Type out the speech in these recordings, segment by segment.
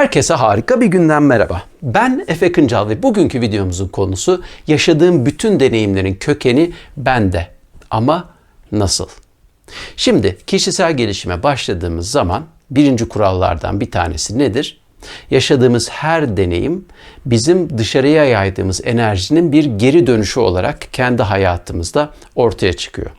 Herkese harika bir günden merhaba. Ben Efe Kıncal ve bugünkü videomuzun konusu yaşadığım bütün deneyimlerin kökeni bende. Ama nasıl? Şimdi kişisel gelişime başladığımız zaman birinci kurallardan bir tanesi nedir? Yaşadığımız her deneyim bizim dışarıya yaydığımız enerjinin bir geri dönüşü olarak kendi hayatımızda ortaya çıkıyor.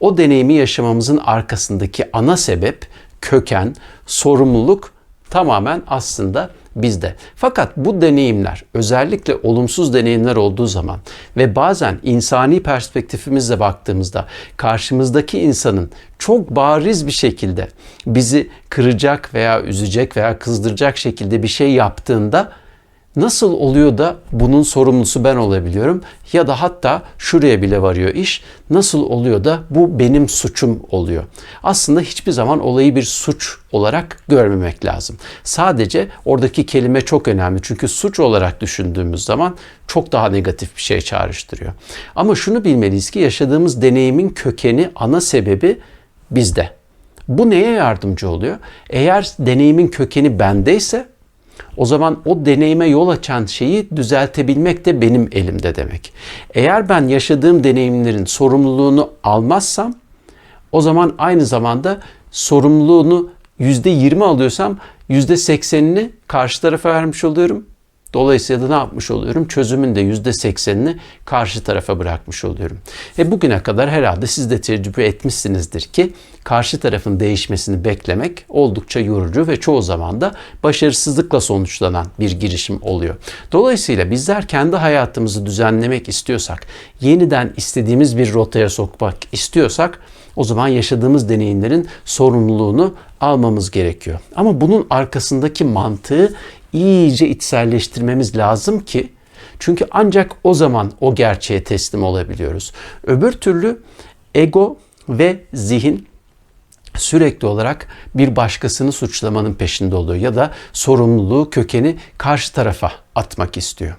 O deneyimi yaşamamızın arkasındaki ana sebep, köken, sorumluluk tamamen aslında bizde. Fakat bu deneyimler özellikle olumsuz deneyimler olduğu zaman ve bazen insani perspektifimizle baktığımızda karşımızdaki insanın çok bariz bir şekilde bizi kıracak veya üzecek veya kızdıracak şekilde bir şey yaptığında Nasıl oluyor da bunun sorumlusu ben olabiliyorum ya da hatta şuraya bile varıyor iş. Nasıl oluyor da bu benim suçum oluyor. Aslında hiçbir zaman olayı bir suç olarak görmemek lazım. Sadece oradaki kelime çok önemli. Çünkü suç olarak düşündüğümüz zaman çok daha negatif bir şey çağrıştırıyor. Ama şunu bilmeliyiz ki yaşadığımız deneyimin kökeni, ana sebebi bizde. Bu neye yardımcı oluyor? Eğer deneyimin kökeni bendeyse o zaman o deneyime yol açan şeyi düzeltebilmek de benim elimde demek. Eğer ben yaşadığım deneyimlerin sorumluluğunu almazsam o zaman aynı zamanda sorumluluğunu %20 alıyorsam %80'ini karşı tarafa vermiş oluyorum. Dolayısıyla ne yapmış oluyorum? Çözümün de %80'ini karşı tarafa bırakmış oluyorum. E bugüne kadar herhalde siz de tecrübe etmişsinizdir ki karşı tarafın değişmesini beklemek oldukça yorucu ve çoğu zaman da başarısızlıkla sonuçlanan bir girişim oluyor. Dolayısıyla bizler kendi hayatımızı düzenlemek istiyorsak, yeniden istediğimiz bir rotaya sokmak istiyorsak o zaman yaşadığımız deneyimlerin sorumluluğunu almamız gerekiyor. Ama bunun arkasındaki mantığı iyice içselleştirmemiz lazım ki çünkü ancak o zaman o gerçeğe teslim olabiliyoruz. Öbür türlü ego ve zihin sürekli olarak bir başkasını suçlamanın peşinde oluyor ya da sorumluluğu kökeni karşı tarafa atmak istiyor.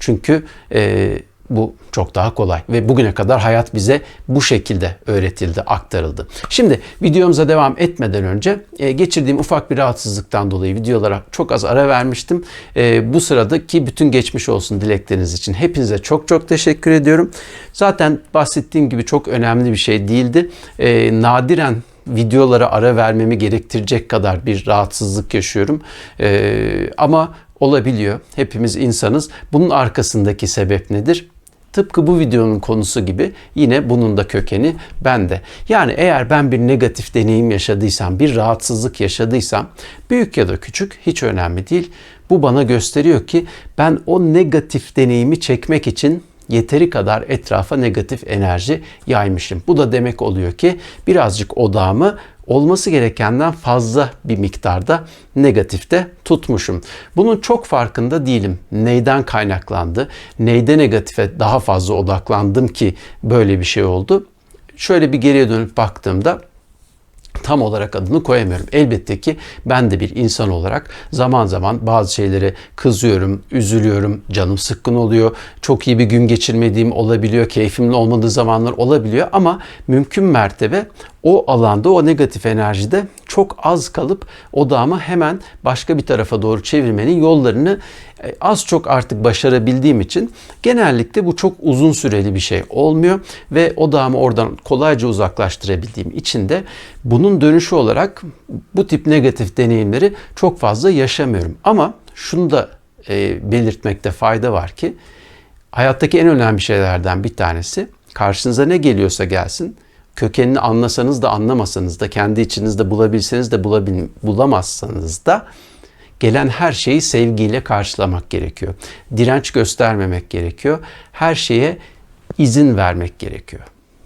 Çünkü e, bu çok daha kolay ve bugüne kadar hayat bize bu şekilde öğretildi, aktarıldı. Şimdi videomuza devam etmeden önce e, geçirdiğim ufak bir rahatsızlıktan dolayı videolara çok az ara vermiştim. E, bu sıradaki bütün geçmiş olsun dilekleriniz için hepinize çok çok teşekkür ediyorum. Zaten bahsettiğim gibi çok önemli bir şey değildi. E, nadiren videolara ara vermemi gerektirecek kadar bir rahatsızlık yaşıyorum. Ee, ama olabiliyor. Hepimiz insanız. Bunun arkasındaki sebep nedir? Tıpkı bu videonun konusu gibi yine bunun da kökeni bende. Yani eğer ben bir negatif deneyim yaşadıysam, bir rahatsızlık yaşadıysam, büyük ya da küçük hiç önemli değil. Bu bana gösteriyor ki ben o negatif deneyimi çekmek için yeteri kadar etrafa negatif enerji yaymışım. Bu da demek oluyor ki birazcık odağımı olması gerekenden fazla bir miktarda negatifte tutmuşum. Bunun çok farkında değilim. Neyden kaynaklandı? Neyde negatife daha fazla odaklandım ki böyle bir şey oldu? Şöyle bir geriye dönüp baktığımda tam olarak adını koyamıyorum. Elbette ki ben de bir insan olarak zaman zaman bazı şeylere kızıyorum, üzülüyorum, canım sıkkın oluyor. Çok iyi bir gün geçirmediğim olabiliyor, keyfimle olmadığı zamanlar olabiliyor ama mümkün mertebe o alanda o negatif enerjide çok az kalıp odağımı hemen başka bir tarafa doğru çevirmenin yollarını e, az çok artık başarabildiğim için genellikle bu çok uzun süreli bir şey olmuyor ve odağımı oradan kolayca uzaklaştırabildiğim için de bunun dönüşü olarak bu tip negatif deneyimleri çok fazla yaşamıyorum. Ama şunu da e, belirtmekte fayda var ki hayattaki en önemli şeylerden bir tanesi karşınıza ne geliyorsa gelsin kökenini anlasanız da anlamasanız da kendi içinizde bulabilseniz de bulabil, bulamazsanız da gelen her şeyi sevgiyle karşılamak gerekiyor. Direnç göstermemek gerekiyor. Her şeye izin vermek gerekiyor.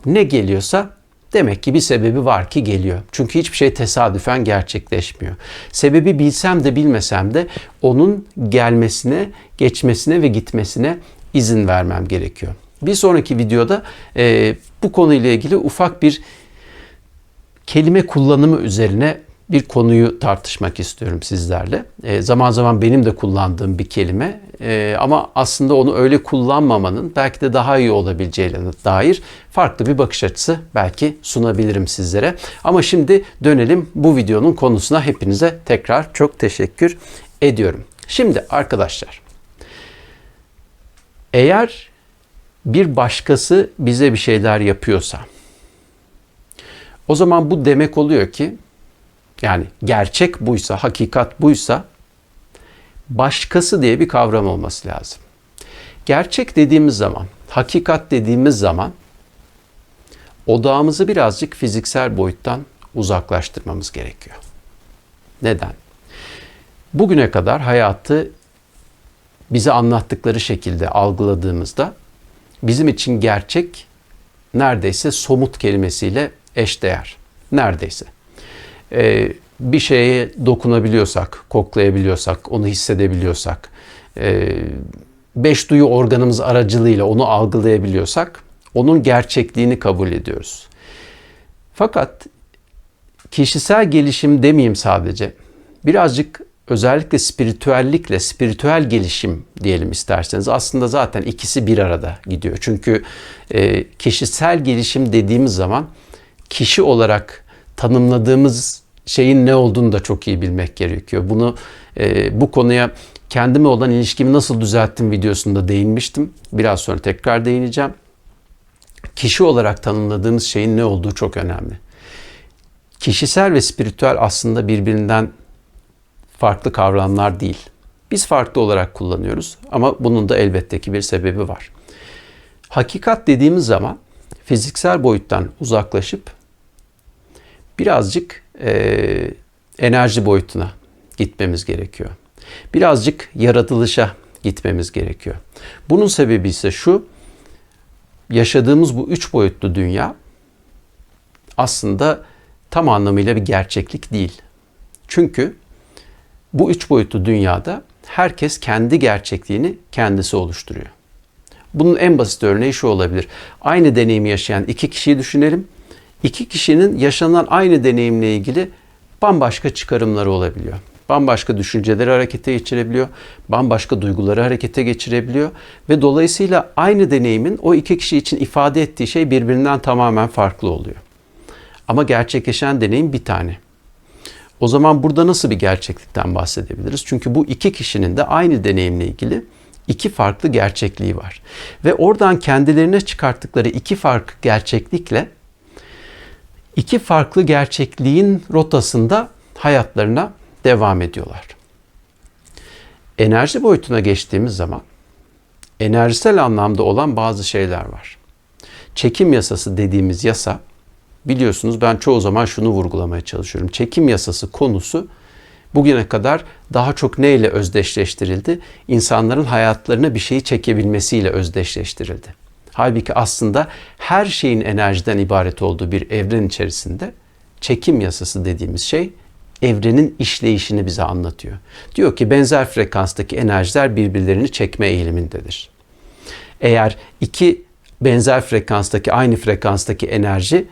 Ne geliyorsa demek ki bir sebebi var ki geliyor. Çünkü hiçbir şey tesadüfen gerçekleşmiyor. Sebebi bilsem de bilmesem de onun gelmesine, geçmesine ve gitmesine izin vermem gerekiyor. Bir sonraki videoda e, bu konuyla ilgili ufak bir kelime kullanımı üzerine bir konuyu tartışmak istiyorum sizlerle. E, zaman zaman benim de kullandığım bir kelime e, ama aslında onu öyle kullanmamanın belki de daha iyi olabileceğine dair farklı bir bakış açısı belki sunabilirim sizlere. Ama şimdi dönelim bu videonun konusuna. Hepinize tekrar çok teşekkür ediyorum. Şimdi arkadaşlar eğer bir başkası bize bir şeyler yapıyorsa o zaman bu demek oluyor ki yani gerçek buysa, hakikat buysa başkası diye bir kavram olması lazım. Gerçek dediğimiz zaman, hakikat dediğimiz zaman odağımızı birazcık fiziksel boyuttan uzaklaştırmamız gerekiyor. Neden? Bugüne kadar hayatı bize anlattıkları şekilde algıladığımızda bizim için gerçek neredeyse somut kelimesiyle eşdeğer. Neredeyse. Ee, bir şeye dokunabiliyorsak, koklayabiliyorsak, onu hissedebiliyorsak, e, beş duyu organımız aracılığıyla onu algılayabiliyorsak, onun gerçekliğini kabul ediyoruz. Fakat kişisel gelişim demeyeyim sadece. Birazcık özellikle spiritüellikle spiritüel gelişim diyelim isterseniz aslında zaten ikisi bir arada gidiyor. Çünkü e, kişisel gelişim dediğimiz zaman kişi olarak tanımladığımız şeyin ne olduğunu da çok iyi bilmek gerekiyor. Bunu e, bu konuya kendime olan ilişkimi nasıl düzelttim videosunda değinmiştim. Biraz sonra tekrar değineceğim. Kişi olarak tanımladığımız şeyin ne olduğu çok önemli. Kişisel ve spiritüel aslında birbirinden farklı kavramlar değil. Biz farklı olarak kullanıyoruz ama bunun da elbette ki bir sebebi var. Hakikat dediğimiz zaman fiziksel boyuttan uzaklaşıp birazcık e, enerji boyutuna gitmemiz gerekiyor. Birazcık yaratılışa gitmemiz gerekiyor. Bunun sebebi ise şu, yaşadığımız bu üç boyutlu dünya aslında tam anlamıyla bir gerçeklik değil. Çünkü bu üç boyutlu dünyada herkes kendi gerçekliğini kendisi oluşturuyor. Bunun en basit örneği şu olabilir. Aynı deneyimi yaşayan iki kişiyi düşünelim. İki kişinin yaşanan aynı deneyimle ilgili bambaşka çıkarımları olabiliyor. Bambaşka düşünceleri harekete geçirebiliyor, bambaşka duyguları harekete geçirebiliyor ve dolayısıyla aynı deneyimin o iki kişi için ifade ettiği şey birbirinden tamamen farklı oluyor. Ama gerçekleşen deneyim bir tane. O zaman burada nasıl bir gerçeklikten bahsedebiliriz? Çünkü bu iki kişinin de aynı deneyimle ilgili iki farklı gerçekliği var. Ve oradan kendilerine çıkarttıkları iki farklı gerçeklikle iki farklı gerçekliğin rotasında hayatlarına devam ediyorlar. Enerji boyutuna geçtiğimiz zaman enerjisel anlamda olan bazı şeyler var. Çekim yasası dediğimiz yasa biliyorsunuz ben çoğu zaman şunu vurgulamaya çalışıyorum. Çekim yasası konusu bugüne kadar daha çok neyle özdeşleştirildi? İnsanların hayatlarına bir şeyi çekebilmesiyle özdeşleştirildi. Halbuki aslında her şeyin enerjiden ibaret olduğu bir evren içerisinde çekim yasası dediğimiz şey evrenin işleyişini bize anlatıyor. Diyor ki benzer frekanstaki enerjiler birbirlerini çekme eğilimindedir. Eğer iki benzer frekanstaki aynı frekanstaki enerji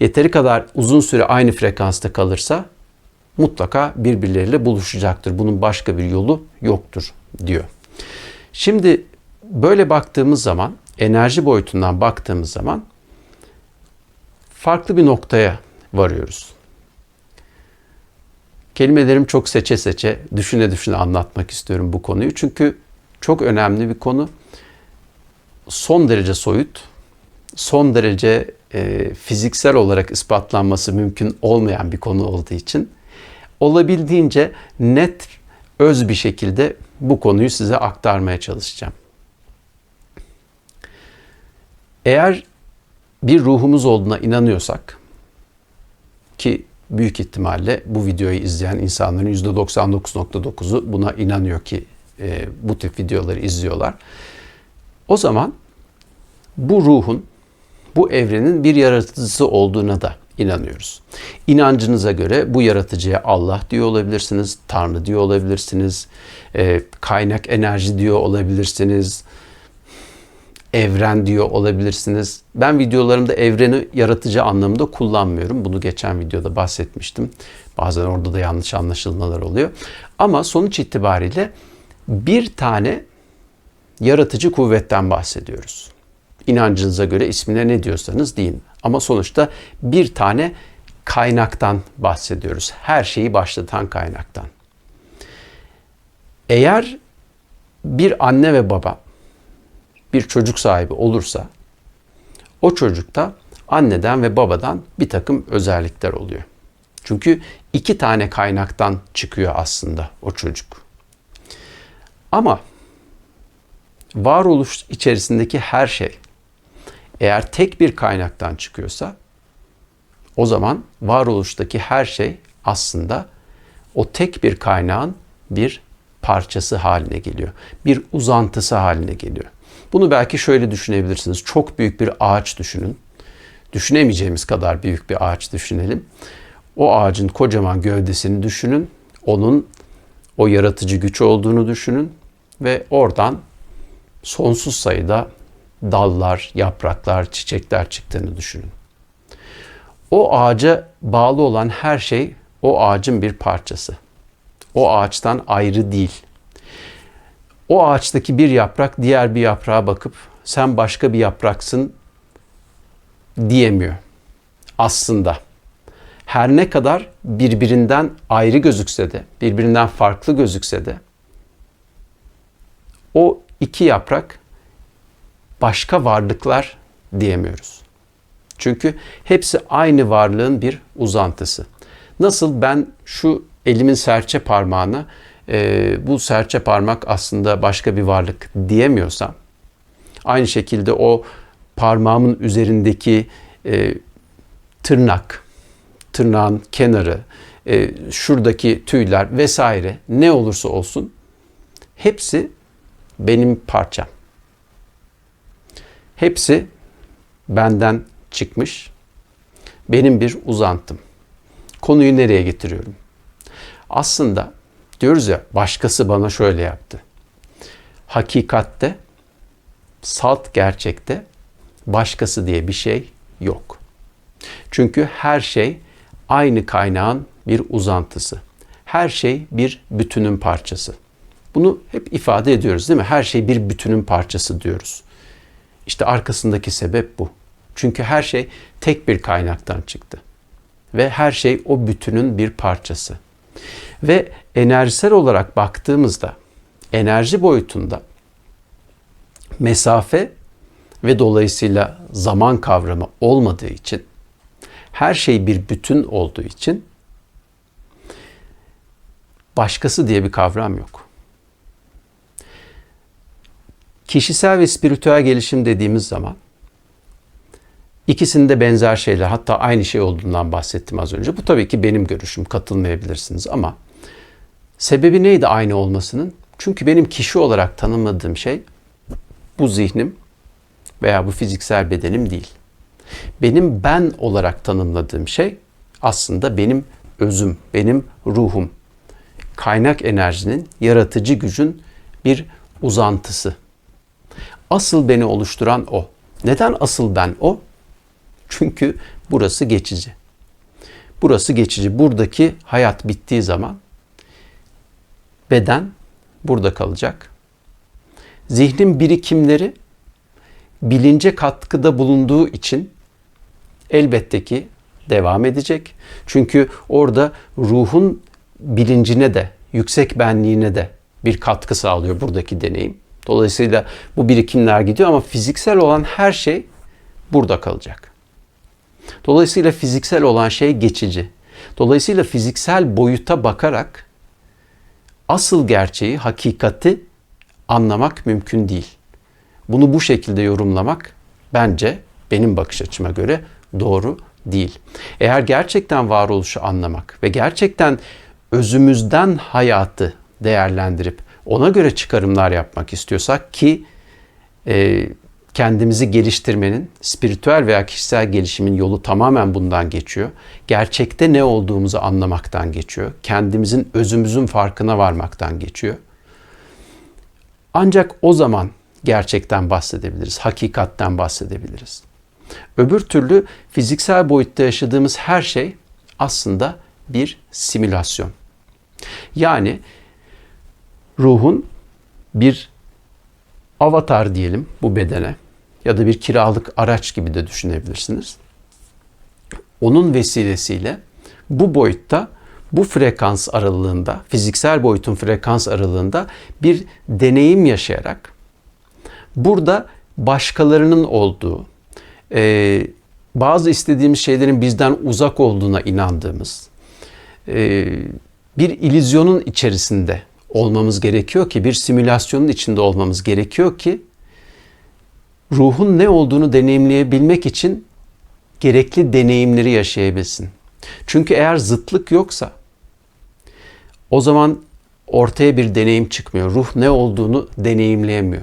yeteri kadar uzun süre aynı frekansta kalırsa mutlaka birbirleriyle buluşacaktır. Bunun başka bir yolu yoktur diyor. Şimdi böyle baktığımız zaman enerji boyutundan baktığımız zaman farklı bir noktaya varıyoruz. Kelimelerim çok seçe seçe, düşüne düşüne anlatmak istiyorum bu konuyu. Çünkü çok önemli bir konu. Son derece soyut, son derece e, fiziksel olarak ispatlanması mümkün olmayan bir konu olduğu için olabildiğince net, öz bir şekilde bu konuyu size aktarmaya çalışacağım. Eğer bir ruhumuz olduğuna inanıyorsak ki büyük ihtimalle bu videoyu izleyen insanların %99.9'u buna inanıyor ki e, bu tip videoları izliyorlar. O zaman bu ruhun, bu evrenin bir yaratıcısı olduğuna da inanıyoruz. İnancınıza göre bu yaratıcıya Allah diyor olabilirsiniz, Tanrı diyor olabilirsiniz, e, kaynak enerji diyor olabilirsiniz, evren diyor olabilirsiniz. Ben videolarımda evreni yaratıcı anlamında kullanmıyorum. Bunu geçen videoda bahsetmiştim. Bazen orada da yanlış anlaşılmalar oluyor. Ama sonuç itibariyle bir tane yaratıcı kuvvetten bahsediyoruz. İnancınıza göre ismine ne diyorsanız deyin. Ama sonuçta bir tane kaynaktan bahsediyoruz. Her şeyi başlatan kaynaktan. Eğer bir anne ve baba bir çocuk sahibi olursa o çocukta anneden ve babadan bir takım özellikler oluyor. Çünkü iki tane kaynaktan çıkıyor aslında o çocuk. Ama varoluş içerisindeki her şey eğer tek bir kaynaktan çıkıyorsa o zaman varoluştaki her şey aslında o tek bir kaynağın bir parçası haline geliyor. Bir uzantısı haline geliyor. Bunu belki şöyle düşünebilirsiniz. Çok büyük bir ağaç düşünün. Düşünemeyeceğimiz kadar büyük bir ağaç düşünelim. O ağacın kocaman gövdesini düşünün. Onun o yaratıcı güç olduğunu düşünün ve oradan sonsuz sayıda dallar, yapraklar, çiçekler çıktığını düşünün. O ağaca bağlı olan her şey o ağacın bir parçası. O ağaçtan ayrı değil. O ağaçtaki bir yaprak diğer bir yaprağa bakıp sen başka bir yapraksın diyemiyor. Aslında her ne kadar birbirinden ayrı gözükse de, birbirinden farklı gözükse de o iki yaprak başka varlıklar diyemiyoruz. Çünkü hepsi aynı varlığın bir uzantısı. Nasıl ben şu elimin serçe parmağına e, bu serçe parmak aslında başka bir varlık diyemiyorsam, aynı şekilde o parmağımın üzerindeki e, tırnak, tırnağın kenarı, e, şuradaki tüyler vesaire ne olursa olsun hepsi benim parçam. Hepsi benden çıkmış. Benim bir uzantım. Konuyu nereye getiriyorum? Aslında diyoruz ya başkası bana şöyle yaptı. Hakikatte, salt gerçekte başkası diye bir şey yok. Çünkü her şey aynı kaynağın bir uzantısı. Her şey bir bütünün parçası. Bunu hep ifade ediyoruz değil mi? Her şey bir bütünün parçası diyoruz. İşte arkasındaki sebep bu. Çünkü her şey tek bir kaynaktan çıktı. Ve her şey o bütünün bir parçası. Ve enerjisel olarak baktığımızda enerji boyutunda mesafe ve dolayısıyla zaman kavramı olmadığı için her şey bir bütün olduğu için başkası diye bir kavram yok. Kişisel ve spiritüel gelişim dediğimiz zaman ikisinde benzer şeyler hatta aynı şey olduğundan bahsettim az önce. Bu tabii ki benim görüşüm katılmayabilirsiniz ama sebebi neydi aynı olmasının? Çünkü benim kişi olarak tanımladığım şey bu zihnim veya bu fiziksel bedenim değil. Benim ben olarak tanımladığım şey aslında benim özüm, benim ruhum. Kaynak enerjinin, yaratıcı gücün bir uzantısı. Asıl beni oluşturan o. Neden asıl ben o? Çünkü burası geçici. Burası geçici. Buradaki hayat bittiği zaman beden burada kalacak. Zihnin birikimleri bilince katkıda bulunduğu için elbette ki devam edecek. Çünkü orada ruhun bilincine de, yüksek benliğine de bir katkı sağlıyor buradaki deneyim. Dolayısıyla bu birikimler gidiyor ama fiziksel olan her şey burada kalacak. Dolayısıyla fiziksel olan şey geçici. Dolayısıyla fiziksel boyuta bakarak asıl gerçeği, hakikati anlamak mümkün değil. Bunu bu şekilde yorumlamak bence benim bakış açıma göre doğru değil. Eğer gerçekten varoluşu anlamak ve gerçekten özümüzden hayatı değerlendirip ona göre çıkarımlar yapmak istiyorsak ki e, kendimizi geliştirmenin, spiritüel veya kişisel gelişimin yolu tamamen bundan geçiyor. Gerçekte ne olduğumuzu anlamaktan geçiyor. Kendimizin, özümüzün farkına varmaktan geçiyor. Ancak o zaman gerçekten bahsedebiliriz, hakikatten bahsedebiliriz. Öbür türlü fiziksel boyutta yaşadığımız her şey aslında bir simülasyon. Yani ruhun bir avatar diyelim bu bedene ya da bir kiralık araç gibi de düşünebilirsiniz. Onun vesilesiyle bu boyutta bu frekans aralığında, fiziksel boyutun frekans aralığında bir deneyim yaşayarak burada başkalarının olduğu, e, bazı istediğimiz şeylerin bizden uzak olduğuna inandığımız e, bir ilizyonun içerisinde olmamız gerekiyor ki, bir simülasyonun içinde olmamız gerekiyor ki ruhun ne olduğunu deneyimleyebilmek için gerekli deneyimleri yaşayabilsin. Çünkü eğer zıtlık yoksa o zaman ortaya bir deneyim çıkmıyor. Ruh ne olduğunu deneyimleyemiyor.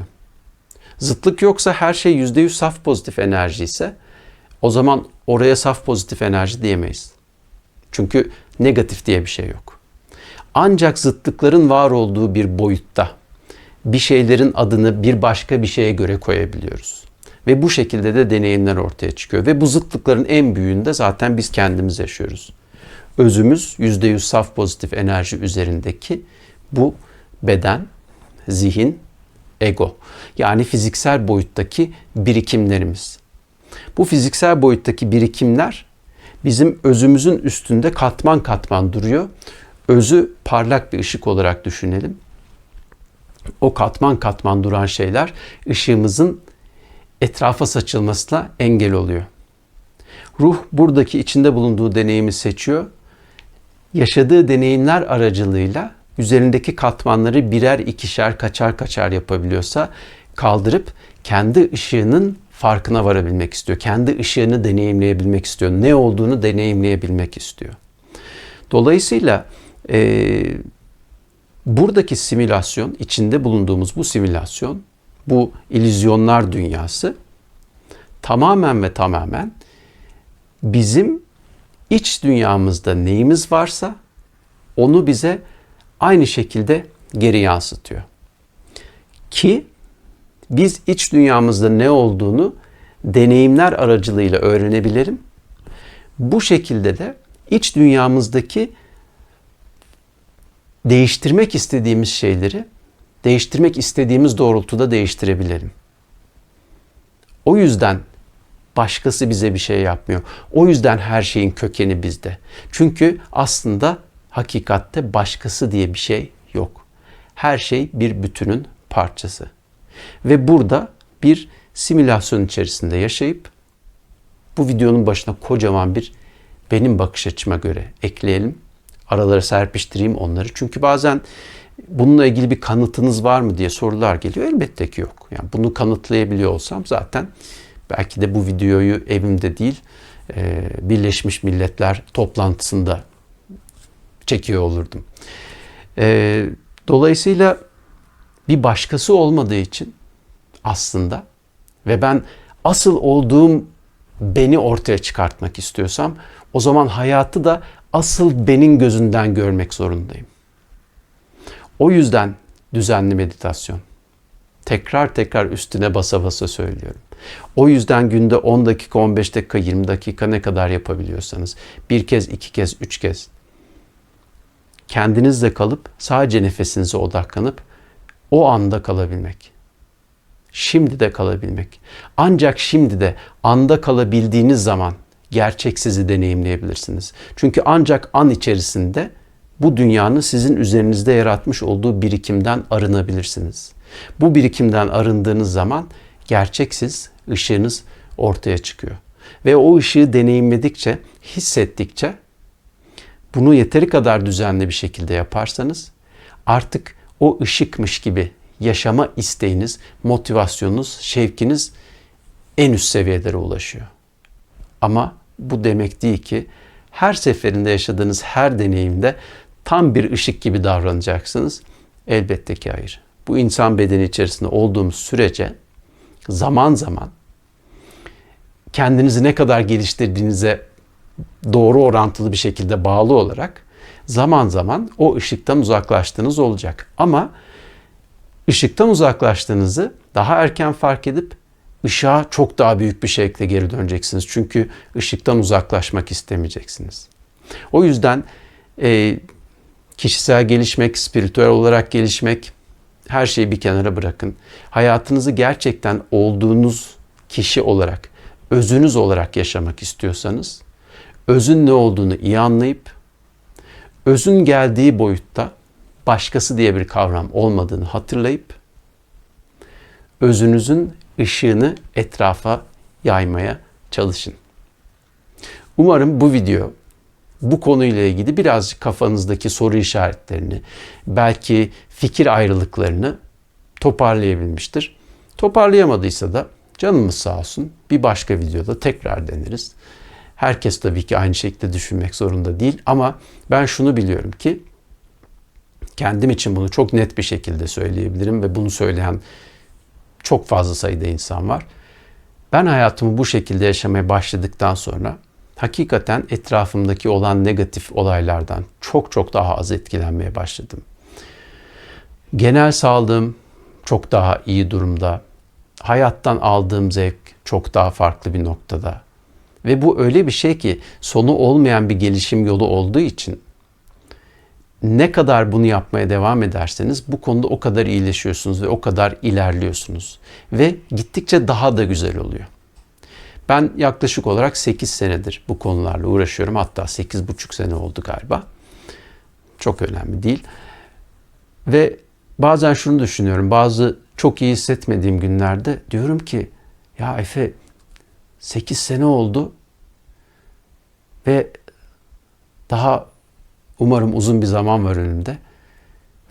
Zıtlık yoksa her şey %100 saf pozitif enerji ise o zaman oraya saf pozitif enerji diyemeyiz. Çünkü negatif diye bir şey yok. Ancak zıtlıkların var olduğu bir boyutta bir şeylerin adını bir başka bir şeye göre koyabiliyoruz. Ve bu şekilde de deneyimler ortaya çıkıyor. Ve bu zıtlıkların en büyüğünde zaten biz kendimiz yaşıyoruz. Özümüz %100 saf pozitif enerji üzerindeki bu beden, zihin, ego. Yani fiziksel boyuttaki birikimlerimiz. Bu fiziksel boyuttaki birikimler bizim özümüzün üstünde katman katman duruyor. Özü parlak bir ışık olarak düşünelim. O katman katman duran şeyler ışığımızın etrafa saçılmasına engel oluyor. Ruh buradaki içinde bulunduğu deneyimi seçiyor. Yaşadığı deneyimler aracılığıyla üzerindeki katmanları birer ikişer kaçar kaçar yapabiliyorsa kaldırıp kendi ışığının farkına varabilmek istiyor. Kendi ışığını deneyimleyebilmek istiyor. Ne olduğunu deneyimleyebilmek istiyor. Dolayısıyla e, buradaki simülasyon, içinde bulunduğumuz bu simülasyon, bu ilizyonlar dünyası tamamen ve tamamen bizim iç dünyamızda neyimiz varsa onu bize aynı şekilde geri yansıtıyor. Ki biz iç dünyamızda ne olduğunu deneyimler aracılığıyla öğrenebilirim. Bu şekilde de iç dünyamızdaki değiştirmek istediğimiz şeyleri değiştirmek istediğimiz doğrultuda değiştirebilirim. O yüzden başkası bize bir şey yapmıyor. O yüzden her şeyin kökeni bizde. Çünkü aslında hakikatte başkası diye bir şey yok. Her şey bir bütünün parçası. Ve burada bir simülasyon içerisinde yaşayıp bu videonun başına kocaman bir benim bakış açıma göre ekleyelim. Aralara serpiştireyim onları. Çünkü bazen bununla ilgili bir kanıtınız var mı diye sorular geliyor. Elbette ki yok. Yani bunu kanıtlayabiliyor olsam zaten belki de bu videoyu evimde değil Birleşmiş Milletler toplantısında çekiyor olurdum. Dolayısıyla bir başkası olmadığı için aslında ve ben asıl olduğum beni ortaya çıkartmak istiyorsam o zaman hayatı da asıl benim gözünden görmek zorundayım. O yüzden düzenli meditasyon. Tekrar tekrar üstüne basa basa söylüyorum. O yüzden günde 10 dakika, 15 dakika, 20 dakika ne kadar yapabiliyorsanız bir kez, iki kez, üç kez kendinizle kalıp sadece nefesinize odaklanıp o anda kalabilmek. Şimdi de kalabilmek. Ancak şimdi de anda kalabildiğiniz zaman gerçek sizi deneyimleyebilirsiniz. Çünkü ancak an içerisinde bu dünyanın sizin üzerinizde yaratmış olduğu birikimden arınabilirsiniz. Bu birikimden arındığınız zaman gerçeksiz ışığınız ortaya çıkıyor. Ve o ışığı deneyimledikçe, hissettikçe bunu yeteri kadar düzenli bir şekilde yaparsanız artık o ışıkmış gibi yaşama isteğiniz, motivasyonunuz, şevkiniz en üst seviyelere ulaşıyor. Ama bu demek değil ki her seferinde yaşadığınız her deneyimde tam bir ışık gibi davranacaksınız. Elbette ki hayır. Bu insan bedeni içerisinde olduğumuz sürece zaman zaman kendinizi ne kadar geliştirdiğinize doğru orantılı bir şekilde bağlı olarak zaman zaman o ışıktan uzaklaştığınız olacak. Ama ışıktan uzaklaştığınızı daha erken fark edip ışığa çok daha büyük bir şekilde geri döneceksiniz. Çünkü ışıktan uzaklaşmak istemeyeceksiniz. O yüzden e, kişisel gelişmek, spiritüel olarak gelişmek, her şeyi bir kenara bırakın. Hayatınızı gerçekten olduğunuz kişi olarak, özünüz olarak yaşamak istiyorsanız, özün ne olduğunu iyi anlayıp, özün geldiği boyutta başkası diye bir kavram olmadığını hatırlayıp özünüzün ışığını etrafa yaymaya çalışın. Umarım bu video bu konuyla ilgili birazcık kafanızdaki soru işaretlerini, belki fikir ayrılıklarını toparlayabilmiştir. Toparlayamadıysa da canımız sağ olsun bir başka videoda tekrar deneriz. Herkes tabii ki aynı şekilde düşünmek zorunda değil ama ben şunu biliyorum ki kendim için bunu çok net bir şekilde söyleyebilirim ve bunu söyleyen çok fazla sayıda insan var. Ben hayatımı bu şekilde yaşamaya başladıktan sonra hakikaten etrafımdaki olan negatif olaylardan çok çok daha az etkilenmeye başladım. Genel sağlığım çok daha iyi durumda. Hayattan aldığım zevk çok daha farklı bir noktada. Ve bu öyle bir şey ki sonu olmayan bir gelişim yolu olduğu için ne kadar bunu yapmaya devam ederseniz bu konuda o kadar iyileşiyorsunuz ve o kadar ilerliyorsunuz. Ve gittikçe daha da güzel oluyor. Ben yaklaşık olarak 8 senedir bu konularla uğraşıyorum. Hatta 8,5 sene oldu galiba. Çok önemli değil. Ve bazen şunu düşünüyorum. Bazı çok iyi hissetmediğim günlerde diyorum ki ya Efe 8 sene oldu ve daha umarım uzun bir zaman var önümde.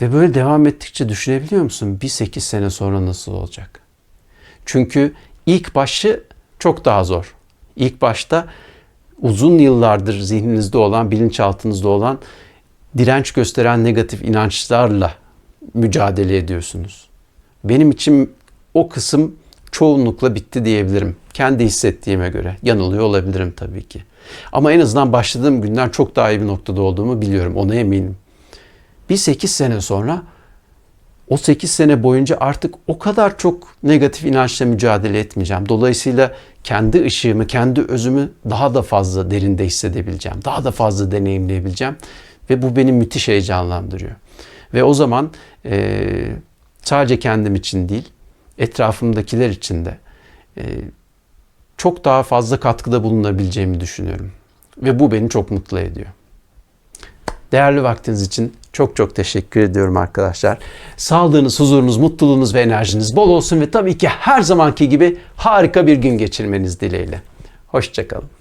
Ve böyle devam ettikçe düşünebiliyor musun? Bir 8 sene sonra nasıl olacak? Çünkü ilk başı çok daha zor. İlk başta uzun yıllardır zihninizde olan, bilinçaltınızda olan direnç gösteren negatif inançlarla mücadele ediyorsunuz. Benim için o kısım çoğunlukla bitti diyebilirim. Kendi hissettiğime göre. Yanılıyor olabilirim tabii ki. Ama en azından başladığım günden çok daha iyi bir noktada olduğumu biliyorum. Ona eminim. Bir 8 sene sonra o 8 sene boyunca artık o kadar çok negatif inançla mücadele etmeyeceğim. Dolayısıyla kendi ışığımı, kendi özümü daha da fazla derinde hissedebileceğim. Daha da fazla deneyimleyebileceğim. Ve bu beni müthiş heyecanlandırıyor. Ve o zaman e, sadece kendim için değil, etrafımdakiler için de e, çok daha fazla katkıda bulunabileceğimi düşünüyorum. Ve bu beni çok mutlu ediyor. Değerli vaktiniz için çok çok teşekkür ediyorum arkadaşlar. Sağlığınız, huzurunuz, mutluluğunuz ve enerjiniz bol olsun ve tabii ki her zamanki gibi harika bir gün geçirmeniz dileğiyle. Hoşçakalın.